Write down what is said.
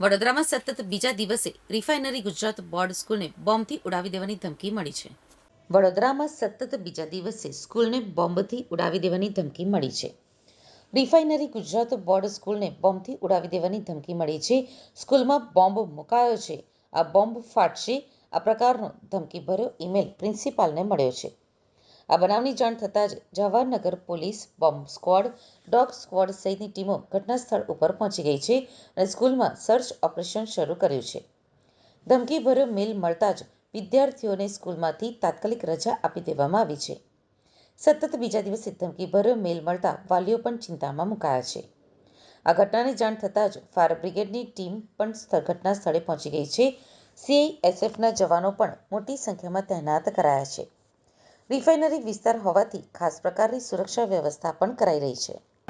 વડોદરામાં સતત બીજા દિવસે રિફાઇનરી ગુજરાત બોર્ડ સ્કૂલને બોમ્બથી ઉડાવી દેવાની ધમકી મળી છે. વડોદરામાં સતત બીજા દિવસે સ્કૂલને બોમ્બથી ઉડાવી દેવાની ધમકી મળી છે. રિફાઇનરી ગુજરાત બોર્ડ સ્કૂલને બોમ્બથી ઉડાવી દેવાની ધમકી મળી છે. સ્કૂલમાં બોમ્બ મુકાયો છે. આ બોમ્બ ફાટશે. આ પ્રકારનો ધમકીભર્યો ઈમેલ પ્રિન્સિપાલને મળ્યો છે. આ બનાવની જાણ થતાં જ Jawaharnagar police bomb squad, dog squad સહિતની ટીમો ઘટના સ્થળ ઉપર પહોંચી ગઈ છે અને સ્કૂલમાં સર્ચ ઓપરેશન શરૂ કર્યું છે. ધમકીભર્યો મેલ મળતા જ વિદ્યાર્થીઓને સ્કૂલમાંથી તાત્કાલિક રજા આપી દેવામાં આવી છે. સતત બીજા દિવસે ધમકીભર્યો મેલ મળતા વાલીઓ પણ ચિંતામાં મુકાયા છે. આ ઘટનાની જાણ થતાં જ ફાયર બ્રિગેડની ટીમ પણ ઘટના સ્થળે પહોંચી ગઈ છે. સીઆઈએસએફના જવાનો પણ મોટી સંખ્યામાં તૈનાત કરાયા છે. રિફાઇનરી વિસ્તાર હોવાથી ખાસ પ્રકારની સુરક્ષા વ્યવસ્થા પણ કરાઈ રહી છે.